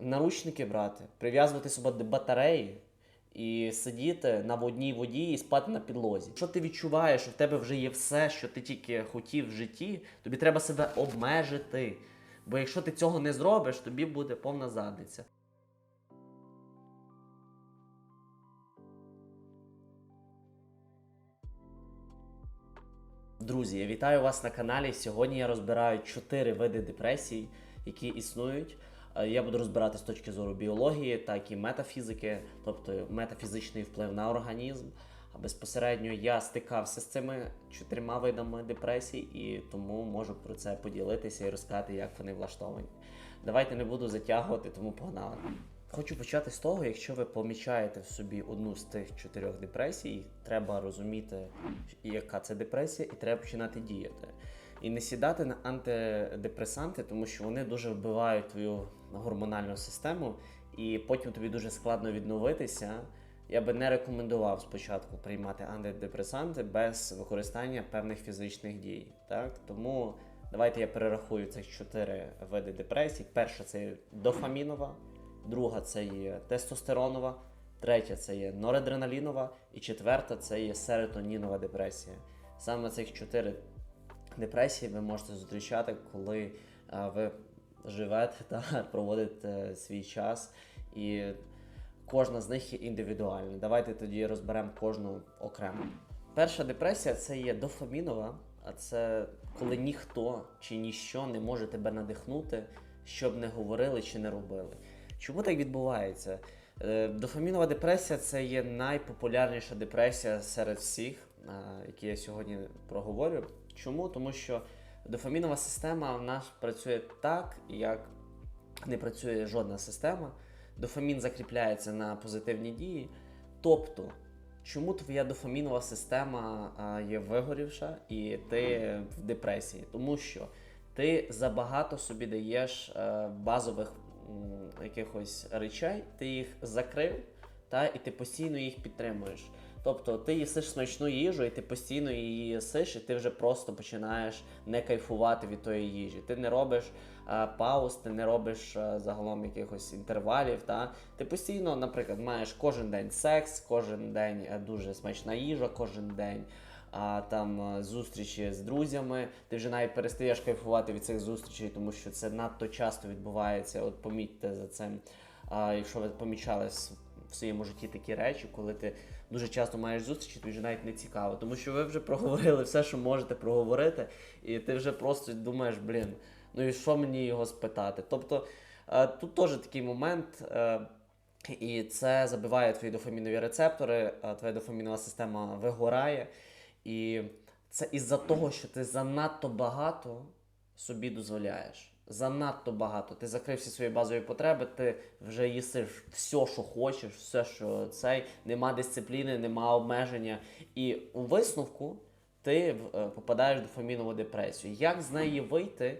наручники брати, прив'язувати себе батареї і сидіти на водній воді і спати на підлозі. Якщо ти відчуваєш, що в тебе вже є все, що ти тільки хотів в житті, тобі треба себе обмежити. Бо якщо ти цього не зробиш, тобі буде повна задниця. Друзі, я вітаю вас на каналі. Сьогодні я розбираю чотири види депресій, які існують. Е, Я буду розбирати з точки зору біології, так і метафізики, тобто метафізичний вплив на організм. А безпосередньо я стикався з цими чотирма видами депресій, і тому можу про це поділитися і розказати, як вони влаштовані. Давайте не буду затягувати, тому погнали. Хочу почати з того, якщо ви помічаєте в собі одну з тих чотирьох депресій, треба розуміти, яка це депресія, і треба починати діяти. І не сідати на антидепресанти, тому що вони дуже вбивають твою гормональну систему, і потім тобі дуже складно відновитися. Я би не рекомендував спочатку приймати антидепресанти без використання певних фізичних дій. Так? Тому давайте я перерахую цих чотири види депресій. Перша це є дофамінова, друга це є тестостеронова, третя це є норадреналінова, і четверта це є серотонінова депресія. Саме цих чотири депресії ви можете зустрічати, коли ви живете та проводите свій час. І кожна з них є індивідуальна. Давайте тоді розберемо кожну окремо. Перша депресія це є дофамінова, а це коли ніхто чи ніщо не може тебе надихнути, щоб не говорили чи не робили. Чому так відбувається? Е, Дофамінова депресія це є найпопулярніша депресія серед всіх, які я сьогодні проговорю. Чому? Тому що дофамінова система в нас працює так, як не працює жодна система. Дофамін закріпляється на позитивні дії. Тобто, чому твоя дофамінова система є вигорівша і ти в депресії? Тому що ти забагато собі даєш е, базових якихось речей, ти їх закрив, та, і ти постійно їх підтримуєш. Тобто ти їсиш смачну їжу, і ти постійно її їсиш, і ти вже просто починаєш не кайфувати від тої їжі. Ти не робиш е, пауз, ти не робиш е, загалом якихось інтервалів. Та? Ти постійно, наприклад, маєш кожен день секс, кожен день е, дуже смачна їжа, кожен день. А там зустрічі з друзями, ти вже навіть перестаєш кайфувати від цих зустрічей, тому що це надто часто відбувається. От помітьте за цим. А, якщо ви помічали в своєму житті такі речі, коли ти дуже часто маєш зустрічі, тобі вже навіть не цікаво, тому що ви вже проговорили все, що можете проговорити, і ти вже просто думаєш, блін, ну і що мені його спитати? Тобто е, тут теж такий момент. е, і це забиває твої дофамінові рецептори, твоя дофамінова система вигорає. І це із-за того, що ти занадто багато собі дозволяєш. Занадто багато. Ти закрив всі свої базові потреби, ти вже їсиш все, що хочеш, все, що цей, нема дисципліни, нема обмеження. І у висновку ти е, попадаєш в дофамінову депресію. Як з неї вийти?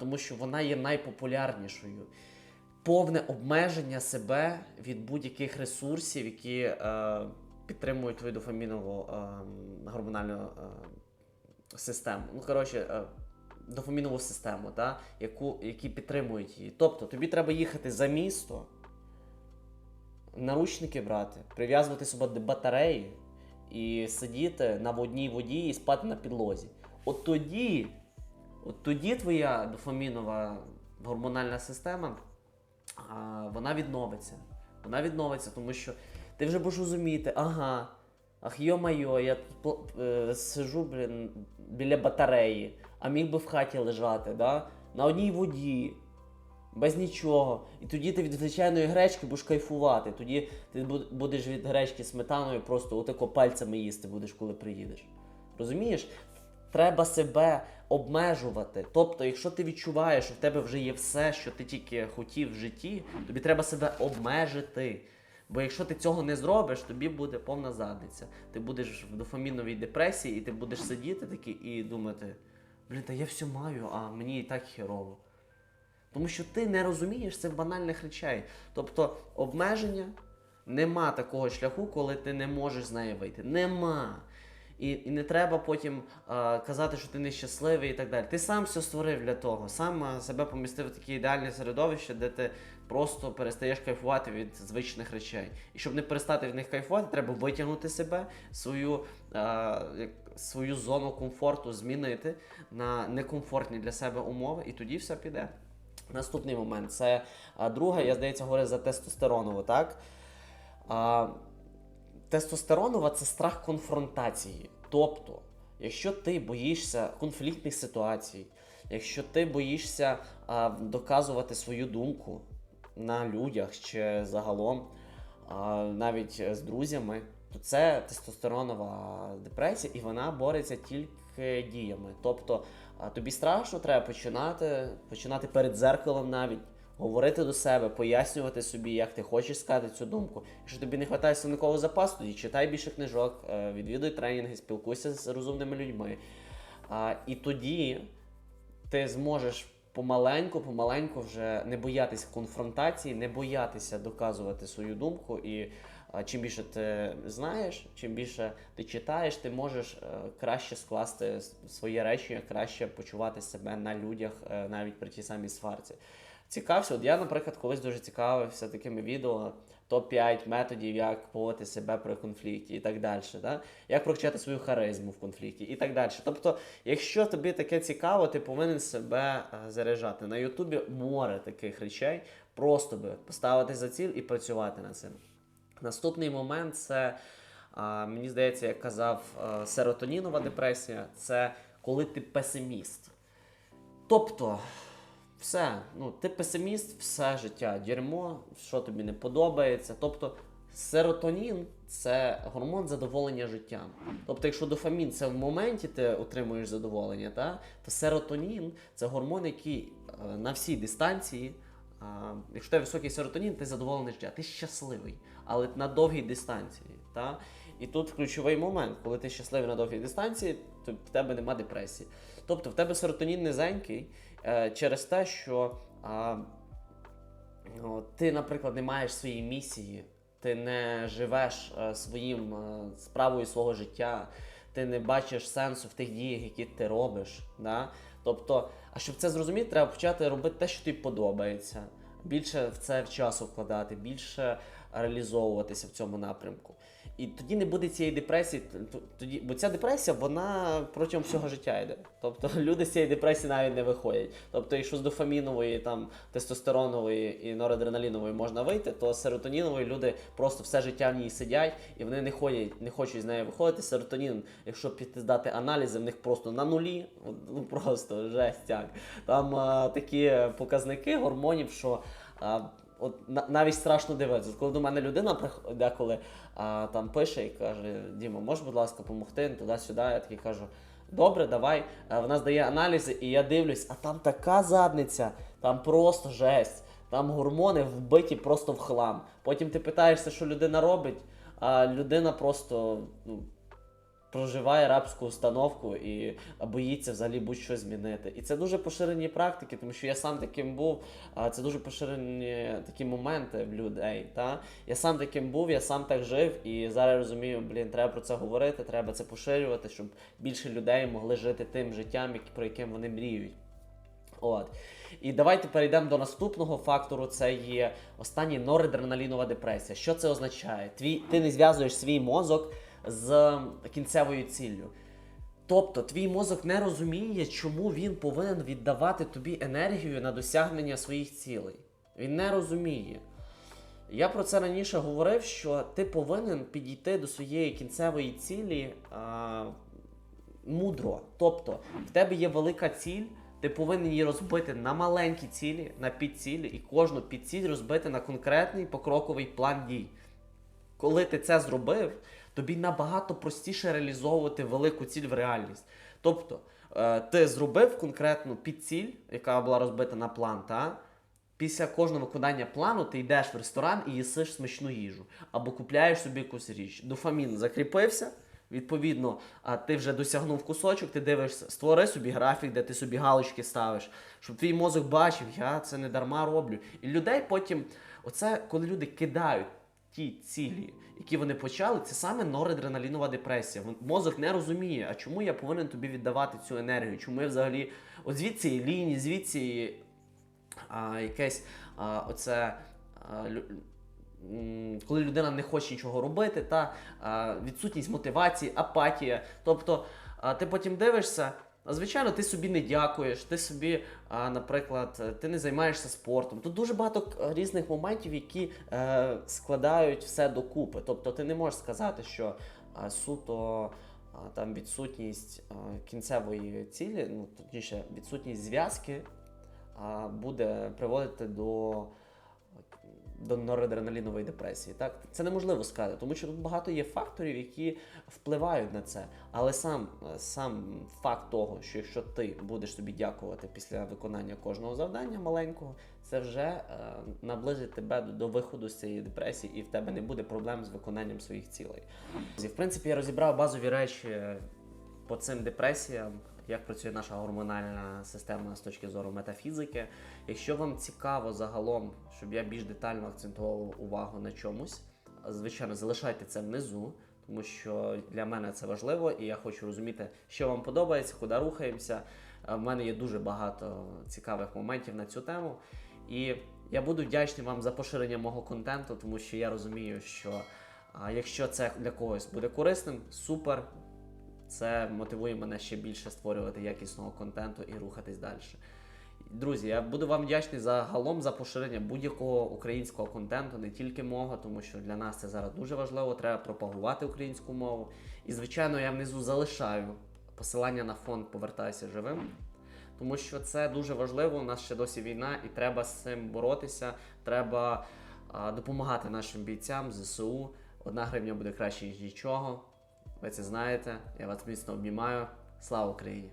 Тому що вона є найпопулярнішою повне обмеження себе від будь-яких ресурсів, які е, підтримують твою дофамінову е, гормональну е, систему. Ну, коротше, е, дофамінову систему, та, яку, які підтримують її. Тобто тобі треба їхати за місто, наручники брати, прив'язувати себе до батареї і сидіти на водній воді і спати на підлозі. От тоді, от тоді твоя дофамінова гормональна система а, вона відновиться. Вона відновиться, тому що ти вже будеш розуміти, ага, ах йо-майо, я тут е, сижу блін, біля батареї, а міг би в хаті лежати, да? на одній воді, без нічого. І тоді ти від звичайної гречки будеш кайфувати. Тоді ти будеш від гречки сметаною просто отако пальцями їсти будеш, коли приїдеш. Розумієш? Треба себе обмежувати. Тобто, якщо ти відчуваєш, що в тебе вже є все, що ти тільки хотів в житті, тобі треба себе обмежити. Бо якщо ти цього не зробиш, тобі буде повна задниця. Ти будеш в дофаміновій депресії, і ти будеш сидіти такий і думати: блін, та я все маю, а мені і так херово. Тому що ти не розумієш цих банальних речей. Тобто обмеження нема такого шляху, коли ти не можеш з неї вийти. Нема. І, і не треба потім а, казати, що ти нещасливий і так далі. Ти сам все створив для того, сам себе помістив в таке ідеальне середовище, де ти просто перестаєш кайфувати від звичних речей. І щоб не перестати від них кайфувати, треба витягнути себе, свою, як- свою зону комфорту змінити на некомфортні для себе умови, і тоді все піде. Наступний момент це друге, я здається, говорю за тестостеронову, так? Тестостеронова це страх конфронтації. Тобто, якщо ти боїшся конфліктних ситуацій, якщо ти боїшся доказувати свою думку на людях чи загалом, навіть з друзями, то це тестостеронова депресія, і вона бореться тільки діями. Тобто, тобі страшно, треба починати, починати перед зеркалом навіть. Говорити до себе, пояснювати собі, як ти хочеш сказати цю думку. Якщо тобі не вистачає словникового запасу, тоді читай більше книжок, е, відвідуй тренінги, спілкуйся з розумними людьми. І тоді ти зможеш помаленьку, помаленьку вже не боятися конфронтації, не боятися доказувати свою думку. І чим більше ти знаєш, чим більше ти читаєш, ти можеш е, краще скласти своє речення, краще почувати себе на людях, е, навіть при тій самій сварці. Цікався, от я, наприклад, колись дуже цікавився такими відео топ-5 методів, як поводити себе при конфлікті і так далі. Да? Як прокачати свою харизму в конфлікті і так далі. Тобто, якщо тобі таке цікаво, ти повинен себе е, заряджати. На Ютубі море таких речей, просто би поставити за ціль і працювати над цим. Наступний момент це, мені здається, як казав серотонінова депресія, це коли ти песиміст. Тобто, все, ну, ти песиміст, все життя, дерьмо, що тобі не подобається. Тобто, серотонін це гормон задоволення життям. Тобто, якщо дофамін це в моменті ти отримуєш задоволення, та, то серотонін це гормон, який е, на всій дистанції. А, якщо тебе високий серотонін, ти задоволений життя, ти щасливий, але на довгій дистанції. Та? І тут ключовий момент, коли ти щасливий на довгій дистанції, то в тебе нема депресії. Тобто в тебе серотонін низенький е, через те, що а, ну, ти, наприклад, не маєш своєї місії, ти не живеш е, своїм е, справою свого життя, ти не бачиш сенсу в тих діях, які ти робиш. Да? Тобто, а щоб це зрозуміти, треба почати робити те, що тобі подобається. Більше в це часу вкладати, більше реалізовуватися в цьому напрямку. І тоді не буде цієї депресії, тоді, бо ця депресія вона протягом всього життя йде. Тобто люди з цієї депресії навіть не виходять. Тобто, якщо з дофамінової, там, тестостеронової і норадреналінової можна вийти, то серотонінової люди просто все життя в ній сидять і вони не ходять, не хочуть з неї виходити. Серотонін, якщо піти здати аналізи, в них просто на нулі, ну просто жестяк. Там а, такі показники гормонів, що. А, От на- навіть страшно дивитися. Коли до мене людина деколи а, там пише і каже: Діма, можеш, будь ласка, допомогти туди-сюди. Я такий кажу: добре, давай. Вона здає аналізи, і я дивлюсь, а там така задниця, там просто жесть. Там гормони вбиті просто в хлам. Потім ти питаєшся, що людина робить, а людина просто ну, проживає рабську установку і боїться взагалі будь-що змінити. І це дуже поширені практики, тому що я сам таким був. Це дуже поширені такі моменти в людей. Та? Я сам таким був, я сам так жив, і зараз розумію, блін, треба про це говорити, треба це поширювати, щоб більше людей могли жити тим життям, про яким вони мріють. От. І давайте перейдемо до наступного фактору. Це є останній норадреналінова депресія. Що це означає? Твій, ти не зв'язуєш свій мозок з кінцевою ціллю. Тобто, твій мозок не розуміє, чому він повинен віддавати тобі енергію на досягнення своїх цілей. Він не розуміє. Я про це раніше говорив, що ти повинен підійти до своєї кінцевої цілі а, мудро. Тобто, в тебе є велика ціль, ти повинен її розбити на маленькі цілі, на підцілі, і кожну підціль розбити на конкретний покроковий план дій. Коли ти це зробив, тобі набагато простіше реалізовувати велику ціль в реальність. Тобто, е, ти зробив конкретну підціль, яка була розбита на план, та? Після кожного виконання плану ти йдеш в ресторан і їсиш смачну їжу або купляєш собі якусь річ. Дофамін закріпився. Відповідно, а ти вже досягнув кусочок, ти дивишся, створи собі графік, де ти собі галочки ставиш, щоб твій мозок бачив, я це не дарма роблю. І людей потім, оце коли люди кидають ті цілі, які вони почали, це саме норадреналінова депресія. Мозок не розуміє, а чому я повинен тобі віддавати цю енергію? Чому я взагалі от звідси лінії, звідси а, якесь а, оце а, коли людина не хоче нічого робити, та відсутність мотивації, апатія. Тобто ти потім дивишся. Звичайно, ти собі не дякуєш, ти собі, наприклад, ти не займаєшся спортом. Тут дуже багато різних моментів, які е, складають все докупи. Тобто ти не можеш сказати, що суто там відсутність кінцевої цілі, ну точніше, відсутність зв'язки буде приводити до, до норадреналінової депресії. Так? Це неможливо сказати, тому що тут багато є факторів, які впливають на це. Але сам, сам факт того, що якщо ти будеш собі дякувати після виконання кожного завдання маленького, це вже е, наблизить тебе до, до виходу з цієї депресії, і в тебе не буде проблем з виконанням своїх цілей. В принципі, я розібрав базові речі по цим депресіям, як працює наша гормональна система з точки зору метафізики. Якщо вам цікаво загалом, щоб я більш детально акцентував увагу на чомусь, звичайно, залишайте це внизу, тому що для мене це важливо, і я хочу розуміти, що вам подобається, куди рухаємося. Е, В мене є дуже багато цікавих моментів на цю тему. І я буду вдячний вам за поширення мого контенту, тому що я розумію, що якщо це для когось буде корисним, супер. Це мотивує мене ще більше створювати якісного контенту і рухатись далі. Друзі, я буду вам вдячний загалом за поширення будь-якого українського контенту, не тільки мого, тому що для нас це зараз дуже важливо. Треба пропагувати українську мову. І, звичайно, я внизу залишаю посилання на фонд Повертайся живим. Тому що це дуже важливо. У нас ще досі війна, і треба з цим боротися. Треба а, допомагати нашим бійцям ЗСУ. Одна гривня буде краще, ніж нічого. Ви це знаєте. Я вас міцно обнімаю. Слава Україні!